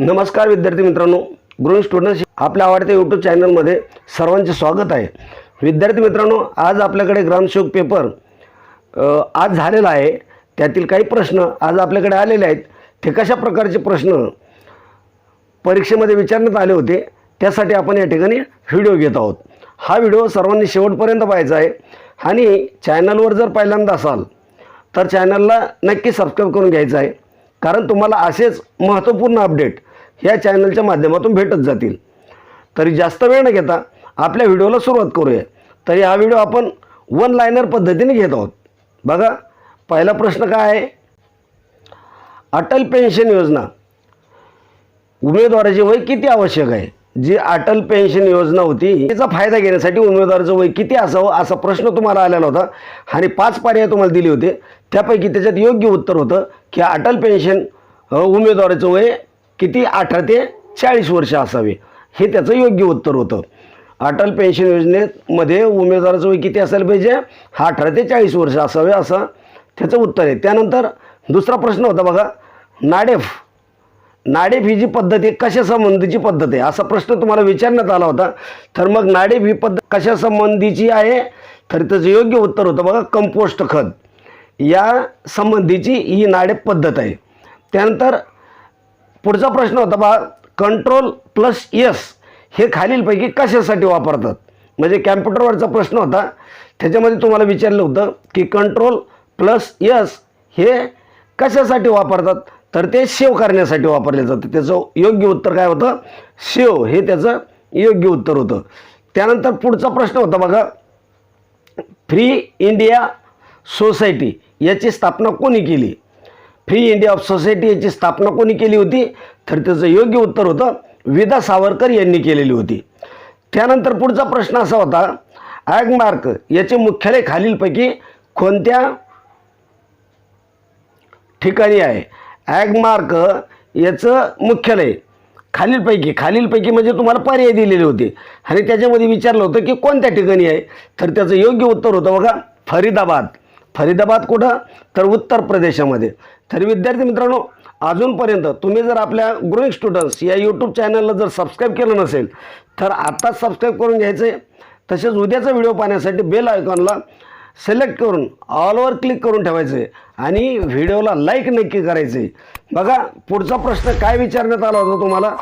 नमस्कार विद्यार्थी मित्रांनो ग्रोईंग स्टुडंट्स आपल्या आवडत्या यूट्यूब चॅनलमध्ये सर्वांचे स्वागत आहे. विद्यार्थी मित्रांनो आज आपल्याकडे ग्रामसेवक पेपर आज झालेला आहे. त्यातील काही प्रश्न आज आपल्याकडे आलेले आहेत. ते कशा प्रकारचे प्रश्न परीक्षेमध्ये विचारण्यात आले होते त्यासाठी आपण या ठिकाणी व्हिडिओ घेत आहोत. हा व्हिडिओ सर्वांनी शेवटपर्यंत पाहायचा आहे. आणि चॅनलवर जर पहिल्यांदा असाल तर चॅनलला नक्की सबस्क्राईब करून घ्यायचं आहे. कारण तुम्हाला असेच महत्त्वपूर्ण अपडेट ह्या चॅनलच्या माध्यमातून भेटत जातील. तरी जास्त वेळ न घेता आपल्या व्हिडिओला सुरुवात करूया. तरी हा व्हिडिओ आपण वन लायनर पद्धतीने घेत आहोत. बघा पहिला प्रश्न काय आहे? अटल पेन्शन योजना. उमेदवाराचे वय किती आवश्यक आहे? जी अटल पेन्शन योजना होती त्याचा फायदा घेण्यासाठी उमेदवाराचं वय किती असावं असा प्रश्न तुम्हाला आलेला होता. आणि पाच पर्याय तुम्हाला दिले होते. त्यापैकी त्याच्यात योग्य उत्तर होतं की अटल पेन्शन उमेदवाराचं वय किती अठरा ते चाळीस वर्ष असावे? हे त्याचं योग्य उत्तर होतं. अटल पेन्शन योजनेमध्ये उमेदवाराचं वय किती असायला पाहिजे? हा अठरा ते चाळीस वर्ष असावे असं त्याचं उत्तर आहे. त्यानंतर दुसरा प्रश्न होता बघा नाडेफ. नाडेफ ही जी पद्धत आहे कशा संबंधीची पद्धत आहे? असा प्रश्न तुम्हाला विचारण्यात आला होता. तर मग नाडेफ ही पद्धत कशा संबंधीची आहे? तर त्याचं योग्य उत्तर होतं बघा कंपोस्ट खत. या संबंधीची ही नाडेफ पद्धत आहे. त्यानंतर पुढचा प्रश्न होता बा कंट्रोल प्लस यस हे खालीलपैकी कशासाठी वापरतात? म्हणजे कॅम्प्युटरवरचा प्रश्न होता त्याच्यामध्ये तुम्हाला विचारलं होतं की कंट्रोल प्लस यस हे कशासाठी वापरतात? तर ते सेव करण्यासाठी वापरले जातं. त्याचं योग्य उत्तर काय होतं? सेव हे त्याचं योग्य उत्तर होतं. त्यानंतर पुढचा प्रश्न होता बघा फ्री इंडिया सोसायटी याची स्थापना कोणी केली? फ्री इंडिया ऑफ सोसायटी याची स्थापना कोणी केली होती? तर त्याचं योग्य उत्तर होतं विदा सावरकर यांनी केलेली होती. त्यानंतर पुढचा प्रश्न असा होता ॲगमार्क याचे मुख्यालय खालीलपैकी कोणत्या ठिकाणी आहे? ॲगमार्क याचं मुख्यालय खालीलपैकी खालीलपैकी म्हणजे तुम्हाला पर्याय दिलेले होते. आणि त्याच्यामध्ये विचारलं होतं की कोणत्या ठिकाणी आहे? तर त्याचं योग्य उत्तर होतं बघा फरीदाबाद. फरीदाबाद कुठं? तर उत्तर प्रदेशामध्ये. तर विद्यार्थी मित्रांनो अजूनपर्यंत तुम्ही जर आपल्या ग्रोईंग स्टुडंट्स या यूट्यूब चॅनलला जर सबस्क्राईब केलं नसेल तर आत्ताच सबस्क्राईब करून घ्यायचं आहे. तसेच उद्याचा व्हिडिओ पाहण्यासाठी बेल आयकॉनला सिलेक्ट करून ऑलवर क्लिक करून ठेवायचं आहे. आणि व्हिडिओला लाईक नक्की करायचं आहे. बघा पुढचा प्रश्न काय विचारण्यात आला होता तुम्हाला?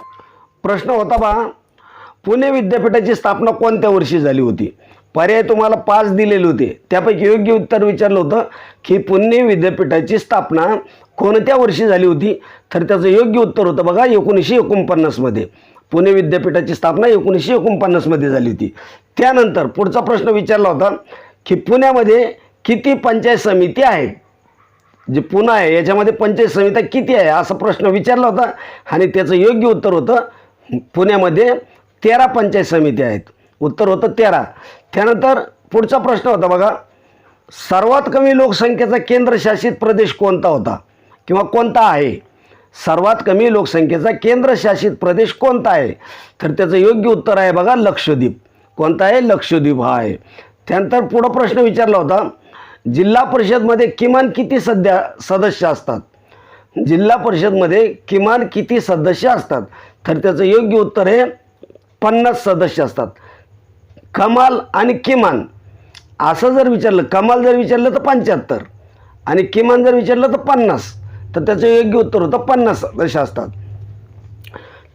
प्रश्न होता बा पुणे विद्यापीठाची स्थापना कोणत्या वर्षी झाली होती? पर्याय तुम्हाला पाच दिलेले होते. त्यापैकी योग्य उत्तर विचारलं होतं की पुणे विद्यापीठाची स्थापना कोणत्या वर्षी झाली होती? तर त्याचं योग्य उत्तर होतं बघा एकोणीसशे एकोणपन्नासमध्ये पुणे विद्यापीठाची स्थापना एकोणीसशे एकोणपन्नासमध्ये झाली होती. त्यानंतर पुढचा प्रश्न विचारला होता की पुण्यामध्ये किती पंचायत समिती आहेत? जे पुणे आहे याच्यामध्ये पंचायत समित्या किती आहे? असा प्रश्न विचारला होता आणि त्याचं योग्य उत्तर होतं पुण्यामध्ये तेरा पंचायत समिती आहेत. उत्तर होतं तेरा. त्यानंतर पुढचा प्रश्न होता बघा. सर्वात कमी लोकसंख्येचा केंद्रशासित प्रदेश कोणता होता? किंवा कोणता आहे? सर्वात कमी लोकसंख्येचा केंद्रशासित प्रदेश कोणता आहे? तर त्याचं योग्य उत्तर आहे बघा लक्षद्वीप. कोणता आहे? लक्षद्वीप हा आहे. त्यानंतर पुढं प्रश्न विचारला होता. जिल्हा परिषदमध्ये किमान किती सध्या सदस्य असतात? जिल्हा परिषदमध्ये किमान किती सदस्य असतात? तर त्याचं योग्य उत्तर आहे पन्नास सदस्य असतात. कमाल आणि किमान. असं जर विचारलं कमाल जर विचारलं तर पंच्याहत्तर. आणि किमान जर विचारलं तर पन्नास. तर त्याचं योग्य उत्तर होतं पन्नास असे असतात.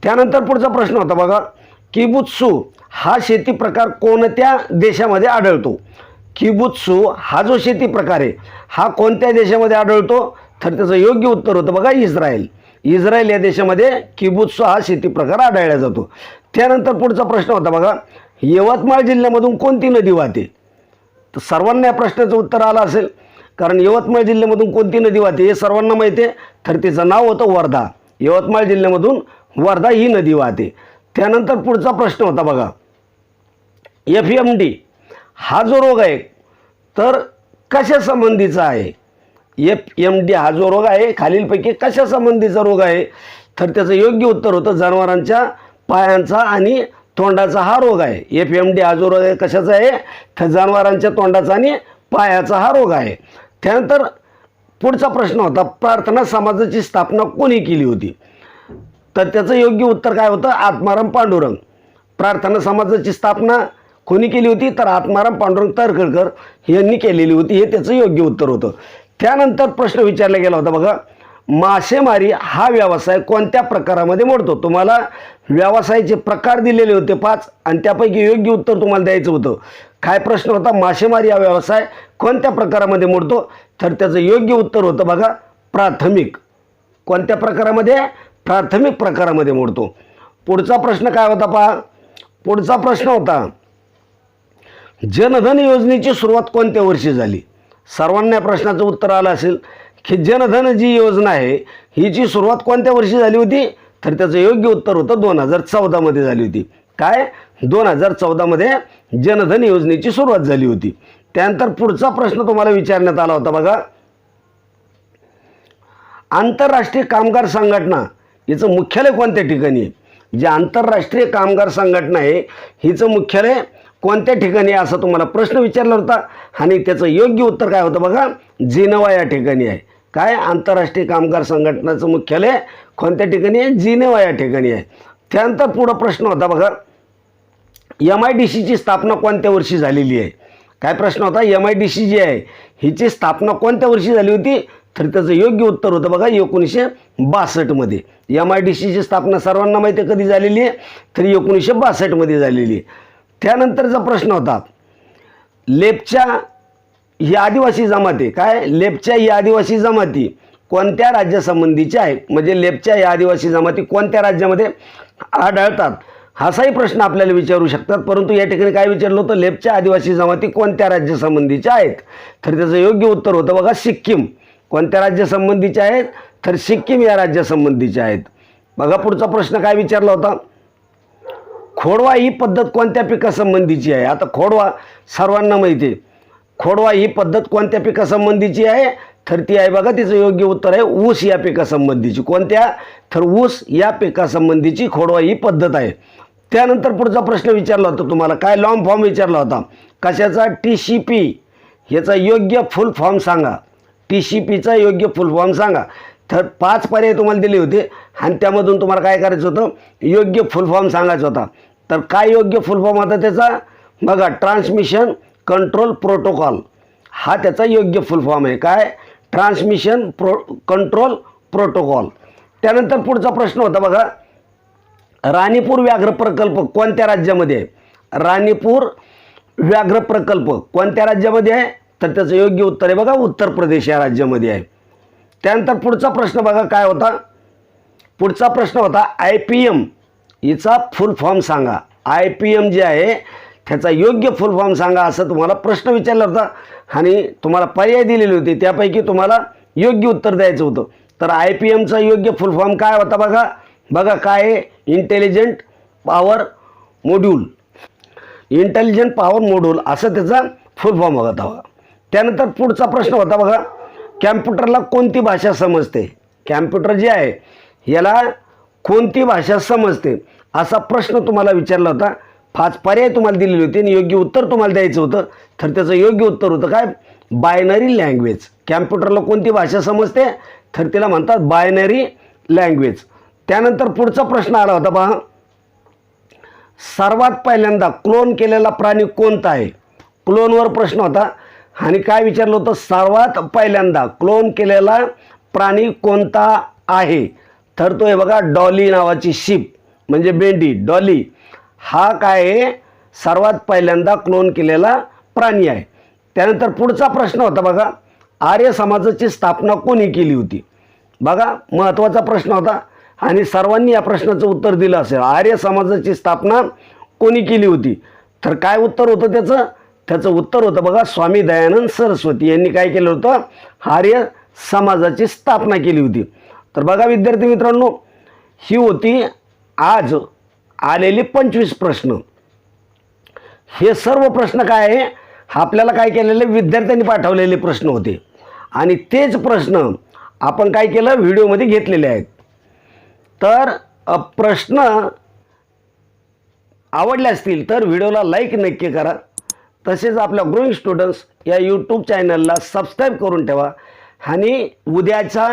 त्यानंतर पुढचा प्रश्न होता बघा किबुत्सू हा शेती प्रकार कोणत्या देशामध्ये आढळतो? किबुत्सू हा जो शेती प्रकार आहे हा कोणत्या देशामध्ये आढळतो? तर त्याचं योग्य उत्तर होतं बघा इस्रायल. इस्रायल या देशामध्ये किबुत्सू हा शेती प्रकार आढळला जातो. त्यानंतर पुढचा प्रश्न होता बघा यवतमाळ जिल्ह्यामधून कोणती नदी वाहते? तर सर्वांना या प्रश्नाचं उत्तर आलं असेल. कारण यवतमाळ जिल्ह्यामधून कोणती नदी वाहते हे सर्वांना माहिती आहे. तर तिचं नाव होतं वर्धा. यवतमाळ जिल्ह्यामधून वर्धा ही नदी वाहते. त्यानंतर पुढचा प्रश्न होता बघा. एफ एम डी हा जो रोग आहे तर कशा संबंधीचा आहे? एफ एम डी हा जो रोग आहे खालीलपैकी कशा संबंधीचा रोग आहे? तर त्याचं योग्य उत्तर होतं जनावरांच्या पायांचा आणि तोंडाचा हा रोग आहे. एफ एम डी हा जो रोग आहे? कशाचा आहे जनावरांच्या तोंडाचा आणि पायाचा हा रोग आहे. त्यानंतर पुढचा प्रश्न होता प्रार्थना समाजाची स्थापना कोणी केली होती? तर त्याचं योग्य उत्तर काय होतं? आत्माराम पांडुरंग. प्रार्थना समाजाची स्थापना कोणी केली होती? तर आत्माराम पांडुरंग तरखडकर यांनी केलेली होती हे त्याचं योग्य उत्तर होतं. त्यानंतर प्रश्न विचारला गेला होता बघा मासेमारी हा व्यवसाय कोणत्या प्रकारामध्ये मोडतो? तुम्हाला व्यवसायाचे प्रकार दिलेले होते पाच आणि त्यापैकी योग्य उत्तर तुम्हाला द्यायचं होतं. काय प्रश्न होता? मासेमारी हा व्यवसाय कोणत्या प्रकारामध्ये मोडतो? तर त्याचं योग्य उत्तर होतं बघा प्राथमिक. कोणत्या प्रकारामध्ये? प्राथमिक प्रकारामध्ये मोडतो. पुढचा प्रश्न काय होता पहा. पुढचा प्रश्न होता जनधन योजनेची सुरुवात कोणत्या वर्षी झाली? सर्वांना या प्रश्नाचं उत्तर आलं असेल. की जनधन जी योजना आहे हिची सुरुवात कोणत्या वर्षी झाली होती? तर त्याचं योग्य उत्तर होतं दोन हजार चौदामध्ये झाली होती. काय? दोन हजार चौदामध्ये जनधन योजनेची सुरुवात झाली होती. त्यानंतर पुढचा प्रश्न तुम्हाला विचारण्यात आला होता बघा. आंतरराष्ट्रीय कामगार संघटना हिचं मुख्यालय कोणत्या ठिकाणी आहे? जे आंतरराष्ट्रीय कामगार संघटना आहे हिचं मुख्यालय कोणत्या ठिकाणी असा तुम्हाला प्रश्न विचारला होता आणि त्याचं योग्य उत्तर काय होतं बघा? जिनवा या ठिकाणी आहे. काय आंतरराष्ट्रीय कामगार संघटनाचं मुख्यालय कोणत्या ठिकाणी आहे? जिनेवा या ठिकाणी आहे. त्यानंतर पुढं प्रश्न होता बघा. एम आय डी सीची स्थापना कोणत्या वर्षी झालेली आहे? काय प्रश्न होता? M I D C G आहे हिची स्थापना कोणत्या वर्षी झाली होती? तर त्याचं योग्य उत्तर होतं बघा एकोणीसशे बासष्टमध्ये एम आय डी सीची स्थापना सर्वांना माहिती आहे कधी झालेली आहे? तर एकोणीसशे बासष्टमध्ये झालेली आहे. त्यानंतरचा प्रश्न होता. लेपच्या ही आदिवासी जमाती काय? लेपच्या ही आदिवासी जमाती कोणत्या राज्यासंबंधीच्या आहे? म्हणजे लेपच्या या आदिवासी जमाती कोणत्या राज्यामध्ये आढळतात? असाही प्रश्न आपल्याला विचारू शकतात. परंतु या ठिकाणी काय विचारलं होतं? लेपच्या आदिवासी जमाती कोणत्या राज्यासंबंधीच्या आहेत? तर त्याचं योग्य उत्तर होतं बघा सिक्कीम. कोणत्या राज्यासंबंधीच्या आहेत? तर सिक्कीम या राज्यासंबंधीच्या आहेत. बघा पुढचा प्रश्न काय विचारला होता? खोडवा ही पद्धत कोणत्या पिकासंबंधीची आहे? आता खोडवा सर्वांना माहिती आहे. खोडवा ही पद्धत कोणत्या पिकासंबंधीची आहे? तर ती आहे बघा तिचं योग्य उत्तर आहे ऊस या पिकासंबंधीची. कोणत्या? तर ऊस या पिकासंबंधीची खोडवा ही पद्धत आहे. त्यानंतर पुढचा प्रश्न विचारला होता तुम्हाला. काय लॉंग फॉर्म विचारला होता? कशाचा? टी सी पी ह्याचा योग्य फुल फॉर्म सांगा. टी सी पीचा योग्य फुल फॉर्म सांगा. तर पाच पर्याय तुम्हाला दिले होते आणि त्यामधून तुम्हाला काय करायचं होतं? योग्य फुल फॉर्म सांगायचा होता. तर काय योग्य फुल फॉर्म होता त्याचा? बघा ट्रान्समिशन कंट्रोल प्रोटोकॉल हा त्याचा योग्य फुल फॉर्म आहे. काय? ट्रान्समिशन प्रो कंट्रोल प्रोटोकॉल त्यानंतर पुढचा प्रश्न होता बघा. राणीपूर व्याघ्र प्रकल्प कोणत्या राज्यामध्ये आहे? राणीपूर व्याघ्र प्रकल्प कोणत्या राज्यामध्ये आहे? तर त्याचं योग्य उत्तर आहे बघा. उत्तर प्रदेश या राज्यामध्ये आहे. त्यानंतर पुढचा प्रश्न बघा काय होता? पुढचा प्रश्न होता आय पी एम हिचा फुल फॉर्म सांगा. आय पी एम जे आहे त्याचा योग्य फुल फॉर्म सांगा असं तुम्हाला प्रश्न विचारला होता. आणि तुम्हाला पर्याय दिलेले होते. त्यापैकी तुम्हाला योग्य उत्तर द्यायचं होतं. तर आय पी एमचा योग्य फुल फॉर्म काय होता बघा. बघा काय आहे? Intelligent power module intelligent power module असं त्याचा फुल फॉर्म होता बघा. त्यानंतर पुढचा प्रश्न होता बघा. कॅम्प्युटरला कोणती भाषा समजते? कॅम्प्युटर जे आहे याला कोणती भाषा समजते? असा प्रश्न तुम्हाला विचारला होता. पाच पर्याय तुम्हाला दिलेले होते आणि योग्य उत्तर तुम्हाला द्यायचं होतं. तर त्याचं योग्य उत्तर होतं काय? Binary language. कॅम्प्युटरला कोणती भाषा समजते? तर तिला म्हणतात बायनरी लँग्वेज. त्यानंतर पुढचा प्रश्न आला होता पहा. सर्वात पहिल्यांदा क्लोन केलेला प्राणी कोणता आहे? क्लोनवर प्रश्न होता. आणि काय विचारलं होतं? सर्वात पहिल्यांदा क्लोन केलेला प्राणी कोणता आहे? तर तो आहे बघा डॉली नावाची शिप. म्हणजे बेंडी डॉली. हा काय आहे? सर्वात पहिल्यांदा क्लोन केलेला प्राणी आहे. त्यानंतर पुढचा प्रश्न होता बघा आर्य समाजाची स्थापना कोणी केली होती? बघा महत्त्वाचा प्रश्न होता आणि सर्वांनी या प्रश्नाचं उत्तर दिलं असेल. आर्य समाजाची स्थापना कोणी केली होती? तर काय उत्तर होतं त्याचं? त्याचं उत्तर होतं बघा स्वामी दयानंद सरस्वती यांनी काय केलं होतं? आर्य समाजाची स्थापना केली होती. तर बघा विद्यार्थी मित्रांनो ही होती आज आलेले पंचवीस प्रश्न. हे सर्व प्रश्न काय आहे? आपल्याला काय केलेले? विद्यार्थ्यांनी पाठवलेले प्रश्न होते. आणि तेच प्रश्न आपण काय केलं? व्हिडिओमध्ये घेतलेले आहेत. तर प्रश्न आवडले असतील तर व्हिडिओला लाईक नक्की करा. तसेच आपल्या ग्रोईंग स्टुडंट्स या यूट्यूब चॅनलला सबस्क्राईब करून ठेवा. आणि उद्याचा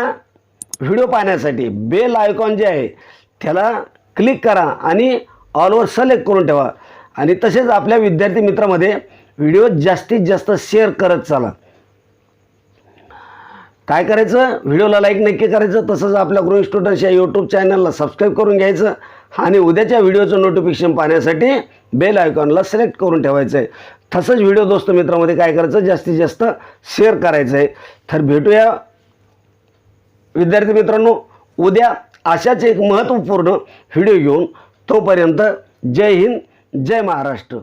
व्हिडिओ पाहण्यासाठी बेल आयकॉन जे आहे त्याला क्लिक करा आणि ऑलवर सिलेक्ट करून ठेवा. आणि तसेच आपल्या विद्यार्थी मित्रामध्ये व्हिडिओ जास्तीत जास्त शेअर करत चाला. काय करायचं? व्हिडिओला लाईक नक्की करायचं. तसंच आपल्या ग्रोईंग स्टुडंट्स या यूट्यूब चॅनलला सबस्क्राईब करून घ्यायचं. आणि उद्याच्या व्हिडिओचं नोटिफिकेशन पाहण्यासाठी बेल आयकॉनला सिलेक्ट करून ठेवायचं आहे तसंच व्हिडिओ दोस्त मित्रामध्ये काय करायचं? जास्तीत जास्त शेअर करायचं आहे तर भेटूया. विद्यार्थी मित्रांनो उद्या अशाच एक महत्त्वपूर्ण व्हिडिओ घेऊन तोपर्यंत जय हिंद जय महाराष्ट्र.